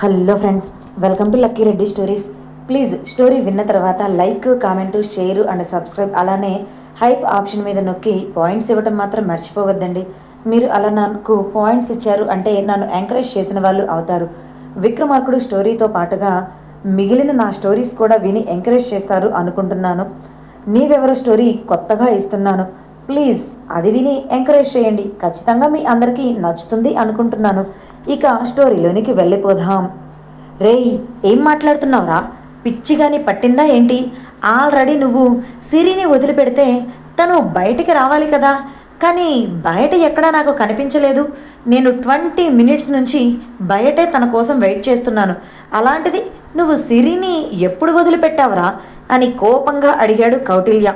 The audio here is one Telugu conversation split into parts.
Hello friends welcome to Lucky Reddy stories. Please story విన్న తర్వాత like comment share and subscribe అలానే హైప్ ఆప్షన్ మీద నొక్కి పాయింట్స్ ఇవ్వటం మాత్రం మర్చిపోవద్దండి. మీరు అలా నాకు పాయింట్స్ ఇచ్చారు అంటే నన్ను ఎంకరేజ్ చేసిన వాళ్ళు అవుతారు. విక్రమార్కుడు స్టోరీతో పాటుగా మిగిలిన నా స్టోరీస్ కూడా విని ఎంకరేజ్ చేస్తారు అనుకుంటున్నాను. నీవెవరో స్టోరీ కొత్తగా ఇస్తున్నాను. ప్లీజ్ అది విని ఎంకరేజ్ చేయండి. ఖచ్చితంగా మీ అందరికీ నచ్చుతుంది అనుకుంటున్నాను. ఇక స్టోరీలోనికి వెళ్ళిపోదాం. రేయ్ ఏం మాట్లాడుతున్నావురా? పిచ్చిగాని పట్టిందా ఏంటి? ఆల్రెడీ నువ్వు సిరిని వదిలిపెడితే తను బయటికి రావాలి కదా. కానీ బయట ఎక్కడా నాకు కనిపించలేదు. నేను ట్వంటీ మినిట్స్ నుంచి బయటే తన కోసం వెయిట్ చేస్తున్నాను. అలాంటిది నువ్వు సిరిని ఎప్పుడు వదిలిపెట్టావురా? అని కోపంగా అడిగాడు కౌటిల్య.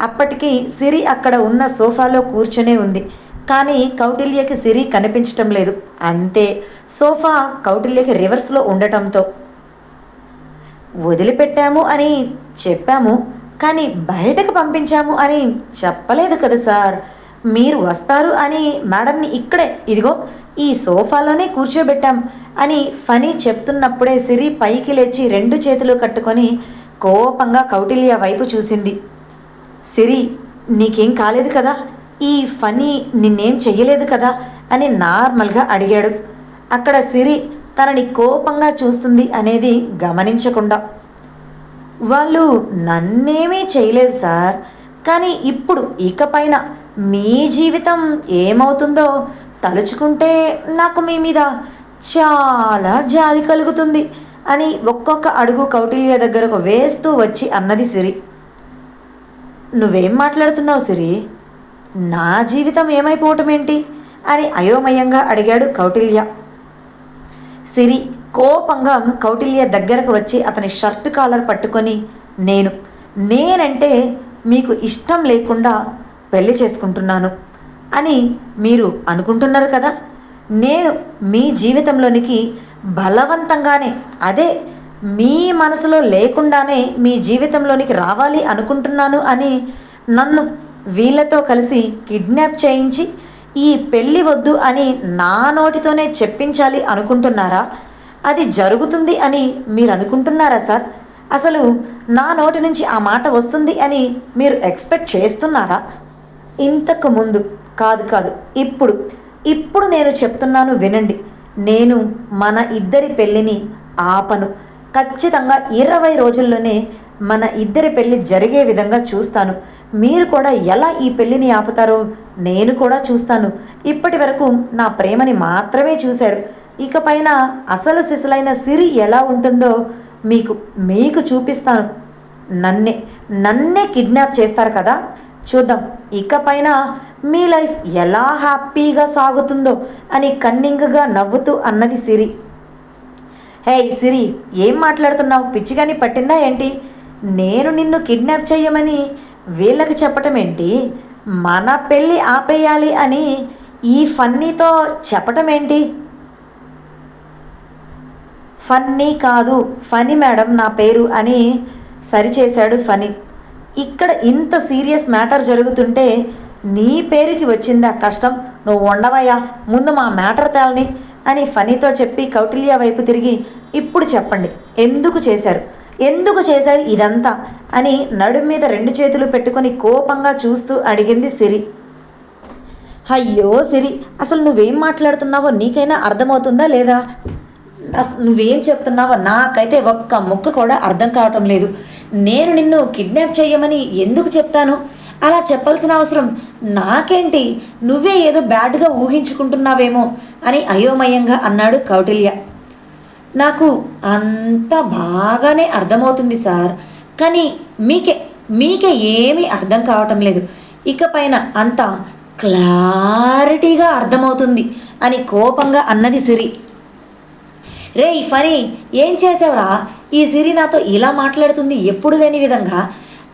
అప్పటికి సిరి అక్కడ ఉన్న సోఫాలో కూర్చునే ఉంది. కానీ కౌటిల్యకి సిరి కనిపించటం లేదు. అంతే. సోఫా కౌటిల్యకి రివర్స్లో ఉండటంతో. వదిలిపెట్టాము అని చెప్పాము కానీ బయటకు పంపించాము అని చెప్పలేదు కదా సార్. మీరు వస్తారు అని మేడంని ఇక్కడే ఇదిగో ఈ సోఫాలోనే కూర్చోబెట్టాం అని ఫనీ చెప్తున్నప్పుడే సిరి పైకి లేచి రెండు చేతులు కట్టుకొని కోపంగా కౌటిల్య వైపు చూసింది. సిరి నీకేం కాలేదు కదా? ఈ ఫనీ నిన్నేం చెయ్యలేదు కదా అని నార్మల్గా అడిగాడు. అక్కడ సిరి తనని కోపంగా చూస్తుంది అనేది గమనించకుండా. వాళ్ళు నన్నేమీ చేయలేదు సార్ కానీ ఇప్పుడు ఇకపైన మీ జీవితం ఏమవుతుందో తలుచుకుంటే నాకు మీ మీద చాలా జాలి కలుగుతుంది అని ఒక్కొక్క అడుగు కౌటిల్య దగ్గరకు వేస్తూ వచ్చి అన్నది సిరి. నువ్వేం మాట్లాడుతున్నావు సిరి? నా జీవితం ఏమైపోవటం ఏంటి? అని అయోమయంగా అడిగాడు కౌటిల్య. సిరి కోపంగా కౌటిల్య దగ్గరకు వచ్చి అతని షర్ట్ కాలర్ పట్టుకొని నేను నేనంటే మీకు ఇష్టం లేకుండా పెళ్ళి చేసుకుంటున్నాను అని మీరు అనుకుంటున్నారు కదా? నేను మీ జీవితంలోనికి బలవంతంగానే అదే మీ మనసులో లేకుండానే మీ జీవితంలోనికి రావాలి అనుకుంటున్నాను అని నన్ను వీళ్ళతో కలిసి కిడ్నాప్ చేయించి ఈ పెళ్ళి వద్దు అని నా నోటితోనే చెప్పించాలి అనుకుంటున్నారా? అది జరుగుతుంది అని మీరు అనుకుంటున్నారా సార్? అసలు నా నోటి నుంచి ఆ మాట వస్తుంది అని మీరు ఎక్స్పెక్ట్ చేస్తున్నారా? ఇంతకు ముందు కాదు కాదు ఇప్పుడు ఇప్పుడు నేను చెప్తున్నాను వినండి. నేను మన ఇద్దరి పెళ్ళిని ఆపను. ఖచ్చితంగా ఇరవై రోజుల్లోనే మన ఇద్దరి పెళ్ళి జరిగే విధంగా చూస్తాను. మీరు కూడా ఎలా ఈ పెళ్ళిని ఆపుతారో నేను కూడా చూస్తాను. ఇప్పటి వరకు నా ప్రేమని మాత్రమే చూశారు. ఇకపైన అసలు సిసలైన సిరి ఎలా ఉంటుందో మీకు మీకు చూపిస్తాను. నన్నే నన్నే కిడ్నాప్ చేస్తారు కదా? చూద్దాం. ఇకపైన మీ లైఫ్ ఎలా హ్యాపీగా సాగుతుందో అని కన్నింగ్గా నవ్వుతూ అన్నది సిరి. హే సిరి ఏం మాట్లాడుతున్నావు? పిచ్చిగాని పట్టిందా ఏంటి? నేను నిన్ను కిడ్నాప్ చేయమని వీళ్ళకి చెప్పటం ఏంటి? మన పెళ్ళి ఆపేయాలి అని ఈ ఫన్నీతో చెప్పటం ఏంటి? ఫన్నీ కాదు ఫనీ మేడం నా పేరు అని సరిచేశాడు ఫనీ. ఇక్కడ ఇంత సీరియస్ మ్యాటర్ జరుగుతుంటే నీ పేరుకి వచ్చిందా కష్టం? నువ్వు ఉండవయ్యా ముందు మా మ్యాటర్ తేలని అని ఫనీతో చెప్పి కౌటిల్య వైపు తిరిగి ఇప్పుడు చెప్పండి ఎందుకు చేశారు? ఎందుకు చేశారు ఇదంతా అని నడుం మీద రెండు చేతులు పెట్టుకొని కోపంగా చూస్తూ అడిగింది సిరి. అయ్యో సిరి అసలు నువ్వేం మాట్లాడుతున్నావో నీకైనా అర్థమవుతుందా లేదా? నువ్వేం చెప్తున్నావో నాకైతే ఒక్క ముక్క కూడా అర్థం కావటం లేదు. నేను నిన్ను కిడ్నాప్ చేయమని ఎందుకు చెప్తాను? అలా చెప్పాల్సిన అవసరం నాకేంటి? నువ్వే ఏదో బ్యాడ్గా ఊహించుకుంటున్నావేమో అని అయోమయంగా అన్నాడు కౌటిల్య. నాకు అంత బాగానే అర్థమవుతుంది సార్. కానీ మీకే మీకే ఏమీ అర్థం కావటం లేదు. ఇకపైన అంత క్లారిటీగా అర్థమవుతుంది అని కోపంగా అన్నది సిరి. రే ఫనీ ఏం చేసావురా? ఈ సిరి నాతో ఇలా మాట్లాడుతుంది ఎప్పుడు లేని విధంగా.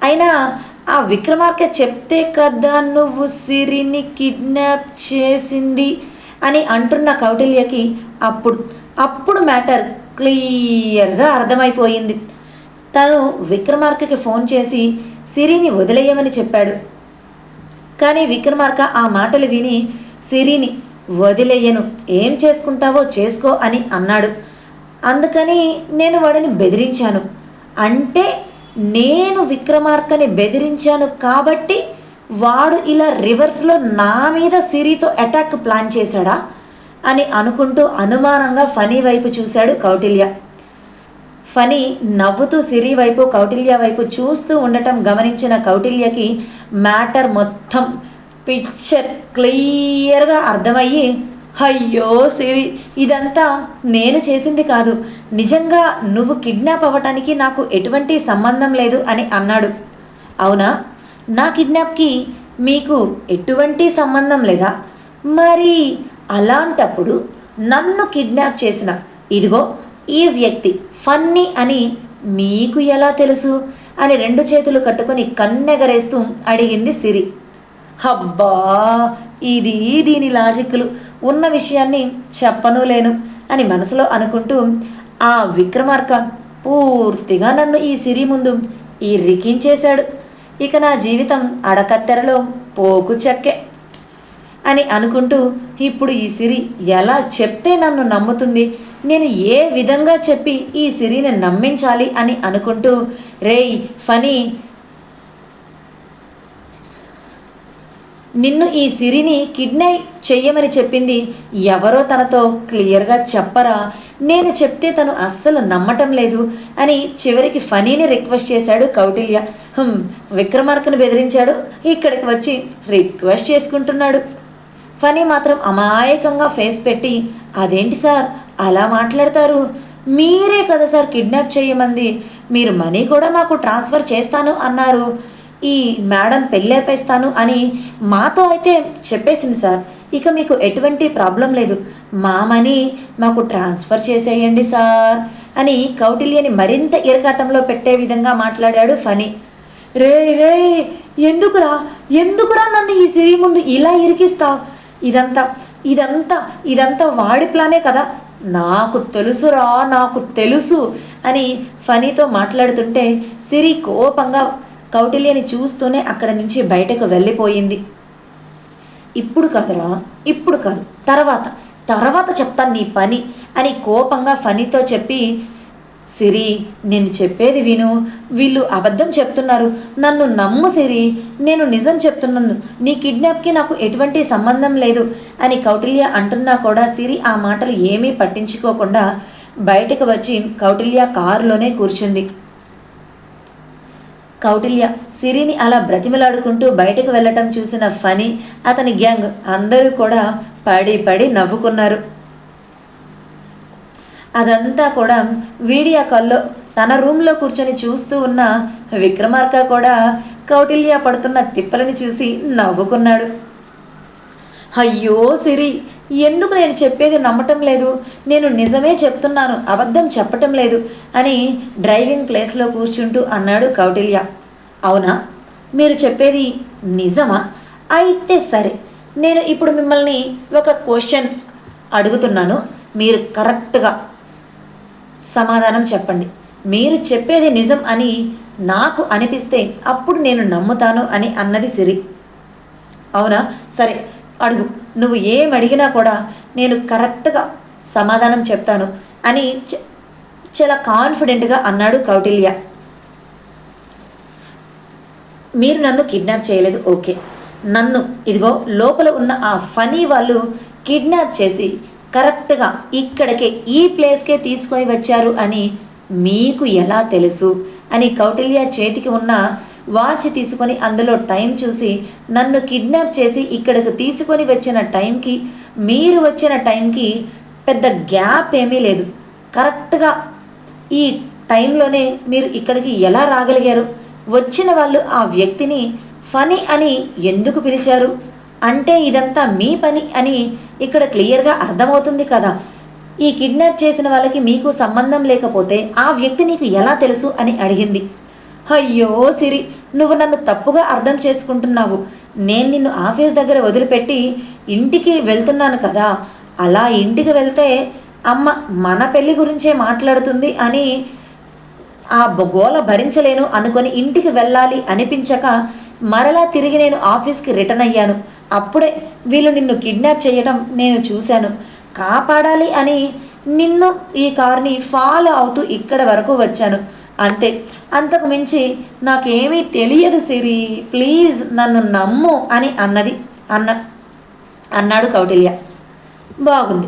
అయినా ఆ విక్రమార్క చెప్తే కదా నువ్వు సిరిని కిడ్నాప్ చేసింది. అని అంటున్న కౌటిల్యకి అప్పుడు అప్పుడు మ్యాటర్ క్లియర్గా అర్థమైపోయింది. తను విక్రమార్కకి ఫోన్ చేసి సిరిని వదిలేయమని చెప్పాడు. కానీ విక్రమార్క ఆ మాటలు విని సిరిని వదిలేయను ఏం చేసుకుంటావో చేసుకో అని అన్నాడు. అందుకని నేను వాడిని బెదిరించాను. అంటే నేను విక్రమార్కని బెదిరించాను కాబట్టి వాడు ఇలా రివర్స్లో నా మీద సిరితో అటాక్ ప్లాన్ చేశాడా అని అనుకుంటూ అనుమానంగా ఫనీ వైపు చూశాడు కౌటిల్య. ఫనీ నవ్వుతూ సిరి వైపు కౌటిల్య వైపు చూస్తూ ఉండటం గమనించిన కౌటిల్యకి మ్యాటర్ మొత్తం పిక్చర్ క్లియర్గా అర్థమయ్యి అయ్యో సిరి ఇదంతా నేను చేసింది కాదు. నిజంగా నువ్వు కిడ్నాప్ అవ్వటానికి నాకు ఎటువంటి సంబంధం లేదు అని అన్నాడు. అవునా? నా కిడ్నాప్కి మీకు ఎటువంటి సంబంధం లేదా? మరి అలాంటప్పుడు నన్ను కిడ్నాప్ చేసిన ఇదిగో ఈ వ్యక్తి ఫన్నీ అని మీకు ఎలా తెలుసు? అని రెండు చేతులు కట్టుకొని కన్నెగరేస్తూ అడిగింది సిరి. హబ్బా ఇది దీని లాజిక్లు. ఉన్న విషయాన్ని చెప్పను లేను అని మనసులో అనుకుంటూ ఆ విక్రమార్క పూర్తిగా నన్ను ఈ సిరి ముందు ఇరికించేశాడు. ఇక నా జీవితం అడకత్తెరలో పోకు చెక్కే అని అనుకుంటూ ఇప్పుడు ఈ సిరి ఎలా చెప్తే నన్ను నమ్ముతుంది? నేను ఏ విధంగా చెప్పి ఈ సిరిని నమ్మించాలి అని అనుకుంటూ రేయ్ ఫనీ నిన్ను ఈ సిరిని కిడ్నాప్ చెయ్యమని చెప్పింది ఎవరో తనతో క్లియర్గా చెప్పరా? నేను చెప్తే తను అస్సలు నమ్మటం లేదు అని చివరికి ఫనీని రిక్వెస్ట్ చేశాడు కౌటిల్య. విక్రమార్కను బెదిరించాడు. ఇక్కడికి వచ్చి రిక్వెస్ట్ చేసుకుంటున్నాడు. ఫనీ మాత్రం అమాయకంగా ఫేస్ పెట్టి అదేంటి సార్? అలా మాట్లాడతారు? మీరే కదా సార్ కిడ్నాప్ చేయమంది. మీరు మనీ కూడా మాకు ట్రాన్స్ఫర్ చేస్తాను అన్నారు. ఈ మేడం పెళ్ళేపేస్తాను అని మాతో అయితే చెప్పేసింది సార్. ఇక మీకు ఎటువంటి ప్రాబ్లం లేదు. మా మనీ మాకు ట్రాన్స్ఫర్ చేసేయండి సార్ అని కౌటిల్యని మరింత ఇరకాటంలో పెట్టే విధంగా మాట్లాడాడు ఫనీ రే రే ఎందుకురా ఎందుకురా నన్ను ఈ సిరి ముందు ఇలా ఇరికిస్తావు ఇదంతా ఇదంతా ఇదంతా వాడి ప్లానే కదా. నాకు తెలుసురా నాకు తెలుసు అని ఫనీతో మాట్లాడుతుంటే సిరి కోపంగా కౌటిల్యని చూస్తూనే అక్కడ నుంచి బయటకు వెళ్ళిపోయింది. ఇప్పుడు కదరా ఇప్పుడు కాదు తర్వాత. తర్వాత చెప్తాను నీ పని అని కోపంగా ఫనీతో చెప్పి సిరి నేను చెప్పేది విను. వీళ్ళు అబద్ధం చెప్తున్నారు. నన్ను నమ్ము సిరి నేను నిజం చెప్తున్నాను. నీ కిడ్నాప్కి నాకు ఎటువంటి సంబంధం లేదు అని కౌటిల్య అంటున్నా కూడా సిరి ఆ మాటలు ఏమీ పట్టించుకోకుండా బయటకు వచ్చి కౌటిల్య కారులోనే కూర్చుంది. కౌటిల్య సిరిని అలా బ్రతిమలాడుకుంటూ బయటకు వెళ్ళటం చూసిన ఫనీ అతని గ్యాంగ్ అందరూ కూడా పడి పడి నవ్వుకున్నారు. అదంతా కూడా వీడియో కాల్లో తన రూమ్లో కూర్చొని చూస్తూ ఉన్న విక్రమార్క కూడా కౌటిల్య పడుతున్న తిప్పలని చూసి నవ్వుకున్నాడు. అయ్యో సిరి ఎందుకు నేను చెప్పేది నమ్మటం లేదు? నేను నిజమే చెప్తున్నాను అబద్ధం చెప్పటం లేదు అని డ్రైవింగ్ ప్లేస్లో కూర్చుంటూ అన్నాడు కౌటిల్య. అవునా? మీరు చెప్పేది నిజమా? అయితే సరే నేను ఇప్పుడు మిమ్మల్ని ఒక క్వశ్చన్ అడుగుతున్నాను. మీరు కరెక్ట్గా సమాధానం చెప్పండి. మీరు చెప్పేది నిజం అని నాకు అనిపిస్తే అప్పుడు నేను నమ్ముతాను అని అన్నది సిరి. అవునా? సరే అడుగు. నువ్వు ఏం అడిగినా కూడా నేను కరెక్ట్గా సమాధానం చెప్తాను అని చ- చాలా కాన్ఫిడెంట్గా అన్నాడు కౌటిల్య. మీరు నన్ను కిడ్నాప్ చేయలేదు ఓకే. నన్ను ఇదిగో లోపల ఉన్న ఆ ఫనీ వాళ్ళు కిడ్నాప్ చేసి కరెక్ట్గా ఇక్కడికే ఈ ప్లేస్కే తీసుకొని వచ్చారు అని మీకు ఎలా తెలుసు? అని కౌటిల్య చేతికి ఉన్న వాచ్ తీసుకొని అందులో టైం చూసి నన్ను కిడ్నాప్ చేసి ఇక్కడికి తీసుకొని వచ్చిన టైంకి మీరు వచ్చిన టైంకి పెద్ద గ్యాప్ ఏమీ లేదు. కరెక్ట్గా ఈ టైంలోనే మీరు ఇక్కడికి ఎలా రాగలిగారు? వచ్చిన వాళ్ళు ఆ వ్యక్తిని ఫనీ అని ఎందుకు పిలిచారు? అంటే ఇదంతా మీ పని అని ఇక్కడ క్లియర్గా అర్థమవుతుంది కదా. ఈ కిడ్నాప్ చేసిన వాళ్ళకి మీకు సంబంధం లేకపోతే ఆ వ్యక్తి నీకు ఎలా తెలుసు అని అడిగింది. అయ్యో సిరి నువ్వు నన్ను తప్పుగా అర్థం చేసుకుంటున్నావు. నేను నిన్ను ఆఫీస్ దగ్గర వదిలిపెట్టి ఇంటికి వెళ్తున్నాను కదా. అలా ఇంటికి వెళ్తే అమ్మ మన పెళ్ళి గురించే మాట్లాడుతుంది అని ఆ గోల భరించలేను అనుకొని ఇంటికి వెళ్ళాలి అనిపించక మరలా తిరిగి నేను ఆఫీస్కి రిటర్న్ అయ్యాను. అప్పుడే వీళ్ళు నిన్ను కిడ్నాప్ చేయడం నేను చూశాను. కాపాడాలి అని నిన్ను ఈ కార్ని ఫాలో అవుతూ ఇక్కడ వరకు వచ్చాను. అంతే. అంతకు మించి నాకేమీ తెలియదు సిరి. ప్లీజ్ నన్ను నమ్ము అని అన్నది. అన్న అన్నాడు కౌటిల్య. బాగుంది.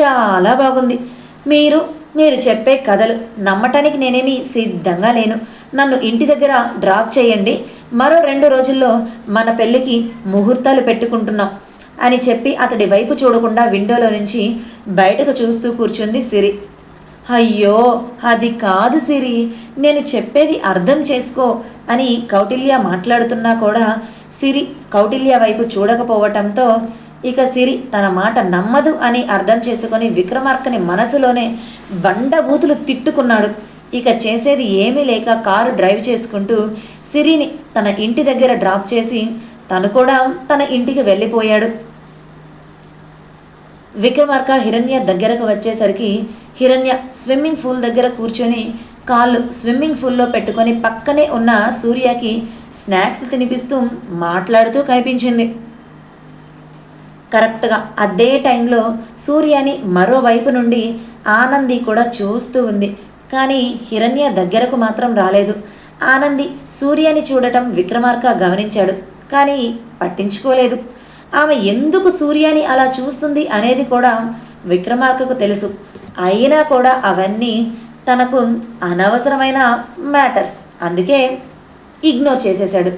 చాలా బాగుంది. మీరు మీరు చెప్పే కథలు నమ్మటానికి నేనేమి సిద్ధంగా లేను. నన్ను ఇంటి దగ్గర డ్రాప్ చేయండి. మరో రెండు రోజుల్లో మన పెళ్ళికి ముహూర్తాలు పెట్టుకుంటున్నాం అని చెప్పి అతడి వైపు చూడకుండా విండోలో నుంచి బయటకు చూస్తూ కూర్చుంది సిరి. అయ్యో అది కాదు సిరి. నేను చెప్పేది అర్థం చేసుకో అని కౌటిల్య మాట్లాడుతున్నా కూడా సిరి కౌటిల్య వైపు చూడకపోవటంతో ఇక సిరి తన మాట నమ్మదు అని అర్థం చేసుకొని విక్రమార్కని మనసులోనే బండబూతులు తిట్టుకున్నాడు. ఇక చేసేది ఏమీ లేక కారు డ్రైవ్ చేసుకుంటూ సిరిని తన ఇంటి దగ్గర డ్రాప్ చేసి తను కూడా తన ఇంటికి వెళ్ళిపోయాడు. విక్రమార్క హిరణ్య దగ్గరకు వచ్చేసరికి హిరణ్య స్విమ్మింగ్ పూల్ దగ్గర కూర్చొని కాళ్ళు స్విమ్మింగ్ పూల్లో పెట్టుకొని పక్కనే ఉన్న సూర్యకి స్నాక్స్ తినిపిస్తూ మాట్లాడుతూ కనిపించింది. కరెక్ట్గా అదే టైంలో సూర్యని మరోవైపు నుండి ఆనంది కూడా చూస్తూ ఉంది. కానీ హిరణ్య దగ్గరకు మాత్రం రాలేదు. ఆనంది సూర్యని చూడటం విక్రమార్క గమనించాడు. కానీ పట్టించుకోలేదు. ఆమె ఎందుకు సూర్యాని అలా చూస్తుంది అనేది కూడా విక్రమార్కకు తెలుసు. అయినా కూడా అవన్నీ తనకు అనవసరమైన మ్యాటర్స్. అందుకే ఇగ్నోర్ చేసేశాడు.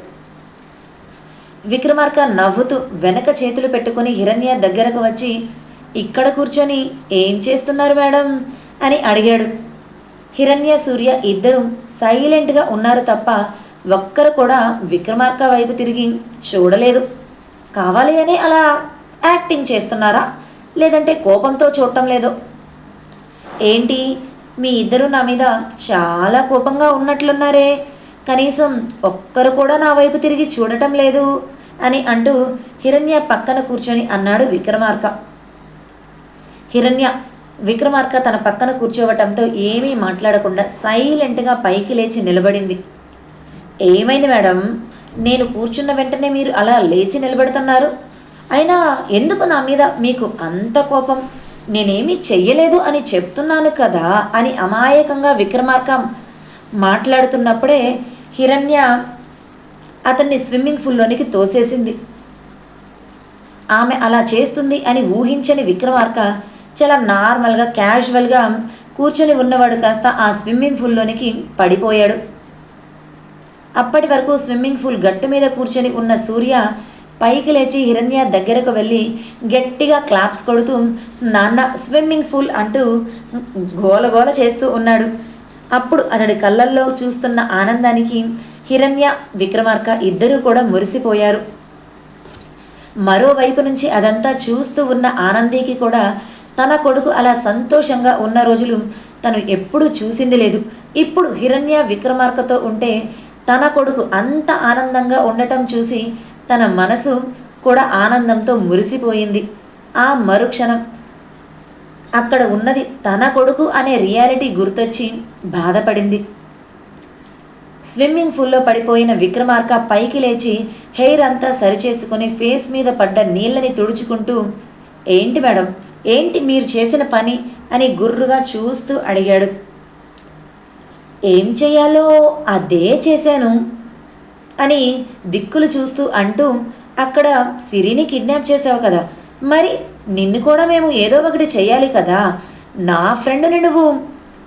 విక్రమార్క నవ్వుతూ వెనక చేతులు పెట్టుకుని హిరణ్య దగ్గరకు వచ్చి ఇక్కడ కూర్చొని ఏం చేస్తున్నారు మేడం? అని అడిగాడు. హిరణ్య సూర్య ఇద్దరూ సైలెంట్గా ఉన్నారు తప్ప ఒక్కరు కూడా విక్రమార్క వైపు తిరిగి చూడలేదు. కావాలి అని అలా యాక్టింగ్ చేస్తున్నారా? లేదంటే కోపంతో చూడటం లేదో. ఏంటి? మీ ఇద్దరు నా మీద చాలా కోపంగా ఉన్నట్లున్నారే. కనీసం ఒక్కరు కూడా నా వైపు తిరిగి చూడటం లేదు అని అంటూ హిరణ్య పక్కన కూర్చొని అన్నాడు విక్రమార్క. హిరణ్య విక్రమార్క తన పక్కన కూర్చోవటంతో ఏమీ మాట్లాడకుండా సైలెంట్గా పైకి లేచి నిలబడింది. ఏమైంది మేడం? నేను కూర్చున్న వెంటనే మీరు అలా లేచి నిలబెడుతున్నారు. అయినా ఎందుకు నా మీద మీకు అంత కోపం? నేనేమీ చెయ్యలేదు అని చెప్తున్నాను కదా అని అమాయకంగా విక్రమార్క మాట్లాడుతున్నప్పుడే హిరణ్య అతన్ని స్విమ్మింగ్ పూల్లోనికి తోసేసింది. ఆమె అలా చేస్తుంది అని ఊహించని విక్రమార్క చాలా నార్మల్గా క్యాజువల్గా కూర్చొని ఉన్నవాడు కాస్త ఆ స్విమ్మింగ్ పూల్లోనికి పడిపోయాడు. అప్పటి వరకు స్విమ్మింగ్ పూల్ గట్టు మీద కూర్చొని ఉన్న సూర్య పైకి లేచి హిరణ్య దగ్గరకు వెళ్ళి గట్టిగా క్లాప్స్ కొడుతూ నాన్న స్విమ్మింగ్ పూల్ అంటూ గోలగోల చేస్తూ ఉన్నాడు. అప్పుడు అతడి కళ్ళల్లో చూస్తున్న ఆనందానికి హిరణ్య విక్రమార్క ఇద్దరూ కూడా మురిసిపోయారు. మరోవైపు నుంచి అదంతా చూస్తూ ఉన్న ఆనందికి కూడా తన కొడుకు అలా సంతోషంగా ఉన్న రోజులు తను ఎప్పుడూ చూసింది లేదు. ఇప్పుడు హిరణ్య విక్రమార్కతో ఉంటే తన కొడుకు అంత ఆనందంగా ఉండటం చూసి తన మనసు కూడా ఆనందంతో మురిసిపోయింది. ఆ మరుక్షణం అక్కడ ఉన్నది తన కొడుకు అనే రియాలిటీ గుర్తొచ్చి బాధపడింది. స్విమ్మింగ్ పూల్లో పడిపోయిన విక్రమార్క పైకి లేచి హెయిర్ అంతా సరిచేసుకుని ఫేస్ మీద పడ్డ నీళ్ళని తుడుచుకుంటూ ఏంటి మేడం? ఏంటి మీరు చేసిన పని? అని గుర్రుగా చూస్తూ అడిగాడు. ఏం చేయాలో అదే చేశాను అని దిక్కులు చూస్తూ అంటూ అక్కడ సిరిని కిడ్నాప్ చేసావు కదా. మరి నిన్ను కూడా మేము ఏదో ఒకటి చేయాలి కదా. నా ఫ్రెండ్ని నువ్వు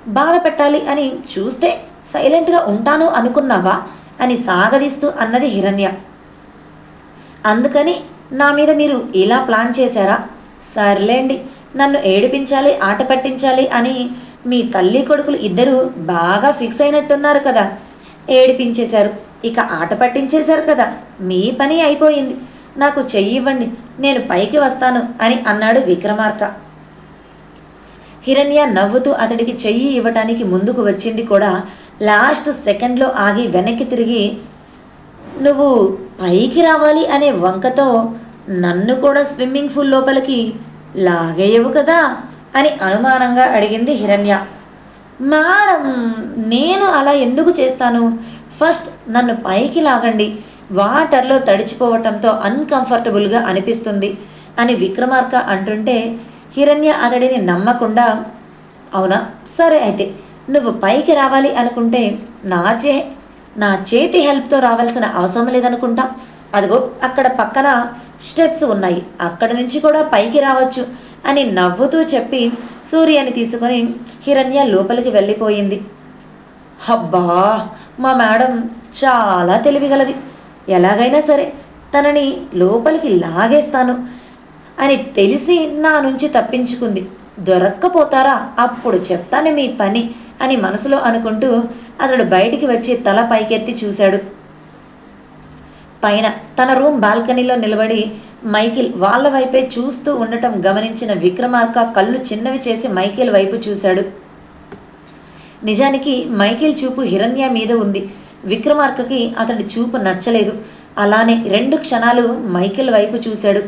బాధ పెట్టాలి అని చూస్తే సైలెంట్గా ఉంటాను అనుకున్నావా అని సాగదీస్తూ అన్నది హిరణ్య. అందుకని నా మీద మీరు ఇలా ప్లాన్ చేశారా? సర్లేండి నన్ను ఏడిపించాలి ఆట పట్టించాలి అని మీ తల్లి కొడుకులు ఇద్దరు బాగా ఫిక్స్ అయినట్టున్నారు కదా. ఏడిపించేశారు. ఇక ఆట పట్టించేశారు కదా. మీ పని అయిపోయింది. నాకు చెయ్యి ఇవ్వండి. నేను పైకి వస్తాను అని అన్నాడు విక్రమార్క. హిరణ్య నవ్వుతూ అతడికి చెయ్యి ఇవ్వటానికి ముందుకు వచ్చింది కూడా లాస్ట్ సెకండ్లో ఆగి వెనక్కి తిరిగి నువ్వు పైకి రావాలి అనే వంకతో నన్ను కూడా స్విమ్మింగ్ పూల్ లోపలికి లాగేయవు కదా. అని అనుమానంగా అడిగింది హిరణ్య. మేడం నేను అలా ఎందుకు చేస్తాను? ఫస్ట్ నన్ను పైకి లాగండి. వాటర్లో తడిచిపోవటంతో అన్కంఫర్టబుల్గా అనిపిస్తుంది అని విక్రమార్క అంటుంటే హిరణ్య అతడిని నమ్మకుండా అవునా? సరే అయితే నువ్వు పైకి రావాలి అనుకుంటే నా చే నా చేతి హెల్ప్తో రావాల్సిన అవసరం లేదనుకుంటా. అదిగో అక్కడ పక్కన స్టెప్స్ ఉన్నాయి. అక్కడ నుంచి కూడా పైకి రావచ్చు. అని నవ్వుతూ చెప్పి సూర్యని తీసుకొని హిరణ్య లోపలికి వెళ్ళిపోయింది. అబ్బా మా మేడం చాలా తెలివిగలది. ఎలాగైనా సరే తనని లోపలికి లాగేస్తాను అని తెలిసి నా నుంచి తప్పించుకుంది. దొరక్కపోతారా? అప్పుడు చెప్తాను మీ పని అని మనసులో అనుకుంటూ అతడు బయటికి వచ్చి తల పైకెత్తి చూశాడు. పైన తన రూమ్ బాల్కనీలో నిలబడి మైకిల్ వాళ్ళ వైపే చూస్తూ ఉండటం గమనించిన విక్రమార్క కళ్ళు చిన్నవి చేసి మైకిల్ వైపు చూశాడు. నిజానికి మైకిల్ చూపు హిరణ్య మీద ఉంది. విక్రమార్కకి అతడి చూపు నచ్చలేదు. అలానే రెండు క్షణాలు మైకిల్ వైపు చూశాడు.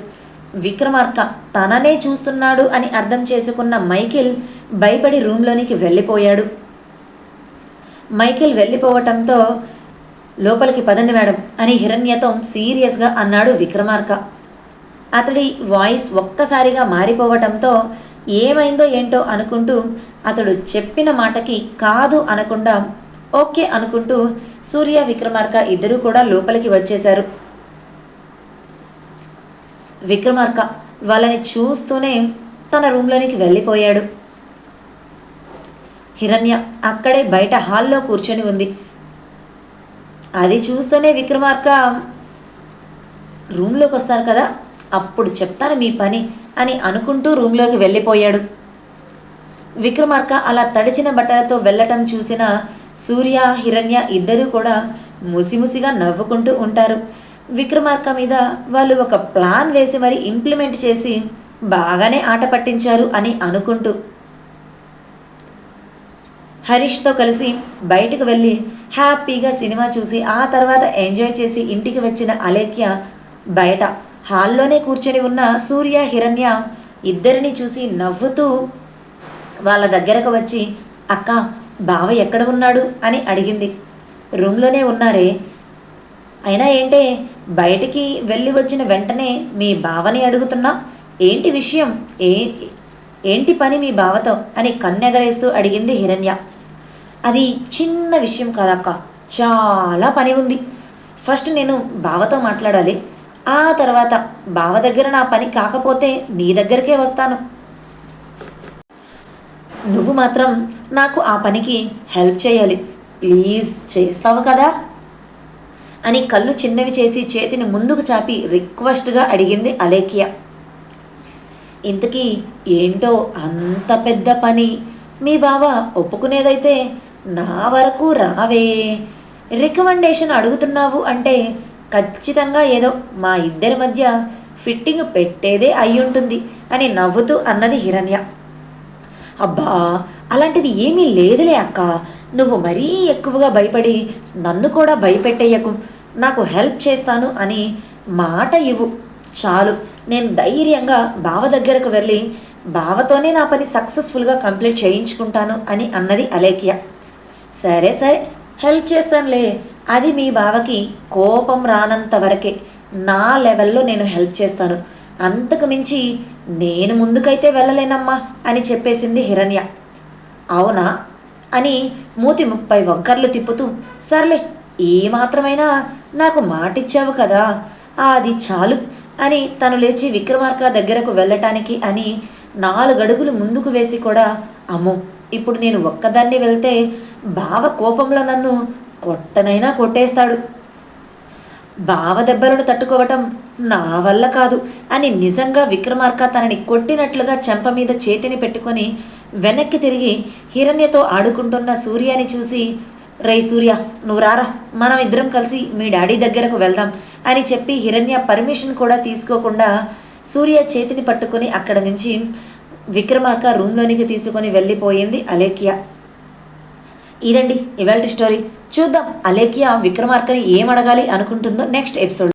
విక్రమార్క తననే చూస్తున్నాడు అని అర్థం చేసుకున్న మైకిల్ భయపడి రూమ్లోనికి వెళ్ళిపోయాడు. మైకిల్ వెళ్ళిపోవటంతో లోపలికి పదండి మేడం అని హిరణ్యతో సీరియస్గా అన్నాడు విక్రమార్క. అతడి వాయిస్ ఒక్కసారిగా మారిపోవటంతో ఏమైందో ఏంటో అనుకుంటూ అతడు చెప్పిన మాటకి కాదు అనకుండా ఓకే అనుకుంటూ సూర్య విక్రమార్క ఇద్దరూ కూడా లోపలికి వచ్చేశారు. విక్రమార్క వాళ్ళని చూస్తూనే తన రూమ్లోనికి వెళ్ళిపోయాడు. హిరణ్య అక్కడే బయట హాల్లో కూర్చొని ఉంది. అది చూస్తూనే విక్రమార్క రూమ్లోకి వస్తారు కదా అప్పుడు చెప్తాను మీ పని అని అనుకుంటూ రూమ్లోకి వెళ్ళిపోయాడు. విక్రమార్క అలా తడిచిన బట్టలతో వెళ్ళటం చూసిన సూర్య హిరణ్య ఇద్దరూ కూడా ముసిముసిగా నవ్వుకుంటూ ఉంటారు. విక్రమార్క మీద వాళ్ళు ఒక ప్లాన్ వేసి మరి ఇంప్లిమెంట్ చేసి బాగానే ఆట పట్టించారు అని అనుకుంటూ హరీష్తో కలిసి బయటకు వెళ్ళి హ్యాపీగా సినిమా చూసి ఆ తర్వాత ఎంజాయ్ చేసి ఇంటికి వచ్చిన అలేఖ్య బయట హాల్లోనే కూర్చొని ఉన్న సూర్య హిరణ్య ఇద్దరిని చూసి నవ్వుతూ వాళ్ళ దగ్గరకు వచ్చి అక్క బావ ఎక్కడ ఉన్నాడు? అని అడిగింది. రూమ్లోనే ఉన్నారే. అయినా ఏంటే బయటికి వెళ్ళి వచ్చిన వెంటనే మీ బావని అడుగుతున్నా? ఏంటి విషయం? ఏ ఏంటి పని మీ బావతో? అని కన్నెగరేస్తూ అడిగింది హిరణ్య. అది చిన్న విషయం కాదక్క. చాలా పని ఉంది. ఫస్ట్ నేను బావతో మాట్లాడాలి. ఆ తర్వాత బావ దగ్గర నా పని కాకపోతే నీ దగ్గరికే వస్తాను. నువ్వు మాత్రం నాకు ఆ పనికి హెల్ప్ చేయాలి. ప్లీజ్ చేస్తావు కదా? అని కళ్ళు చిన్నవి చేసి చేతిని ముందుకు చాపి రిక్వెస్ట్గా అడిగింది అలేఖ్య. ఇంతకీ ఏంటో అంత పెద్ద పని? మీ బావ ఒప్పుకునేదైతే నా వరకు రావే. రికమెండేషన్ అడుగుతున్నావు అంటే ఖచ్చితంగా ఏదో మా ఇద్దరి మధ్య ఫిట్టింగ్ పెట్టేదే అయ్యుంటుంది అని నవ్వుతూ అన్నది హిరణ్య. అబ్బా అలాంటిది ఏమీ లేదులే అక్క. నువ్వు మరీ ఎక్కువగా భయపడి నన్ను కూడా భయపెట్టేయకు. నాకు హెల్ప్ చేస్తాను అని మాట ఇవ్వు. చాలు. నేను ధైర్యంగా బావ దగ్గరకు వెళ్ళి బావతోనే నా పని సక్సెస్ఫుల్గా కంప్లీట్ చేయించుకుంటాను అని అన్నది అలేఖ్య. సరే సరే. హెల్ప్ చేస్తానులే. అది మీ బావకి కోపం రానంత వరకే. నా లెవెల్లో నేను హెల్ప్ చేస్తాను. అంతకు మించి నేను ముందుకైతే వెళ్ళలేనమ్మా అని చెప్పేసింది హిరణ్య. అవునా? అని మూతి ముప్పై వంకర్లు తిప్పుతూ సర్లే ఏ మాత్రమైనా నాకు మాటిచ్చావు కదా అది చాలు అని తను లేచి విక్రమార్క దగ్గరకు వెళ్ళటానికి అని నాలుగడుగులు ముందుకు వేసి కూడా అమ్మో ఇప్పుడు నేను ఒక్కదాన్ని వెళ్తే బావ కోపంలో నన్ను కొట్టనైనా కొట్టేస్తాడు. బావ దెబ్బలను తట్టుకోవటం నా వల్ల కాదు అని నిజంగా విక్రమార్క తనని కొట్టినట్లుగా చెంప మీద చేతిని పెట్టుకొని వెనక్కి తిరిగి హిరణ్యతో ఆడుకుంటున్న సూర్యని చూసి రై సూర్య నువ్వు రారా? మనం ఇద్దరం కలిసి మీ డాడీ దగ్గరకు వెళ్దాం అని చెప్పి హిరణ్య పర్మిషన్ కూడా తీసుకోకుండా సూర్య చేతిని పట్టుకొని అక్కడ నుంచి విక్రమార్క రూమ్లోనికి తీసుకొని వెళ్ళిపోయింది అలేఖ్య. ఇదండి ఇవాళ స్టోరీ. చూద్దాం అలేఖ్య విక్రమార్కని ఏం అడగాలి అనుకుంటుందో నెక్స్ట్ ఎపిసోడ్.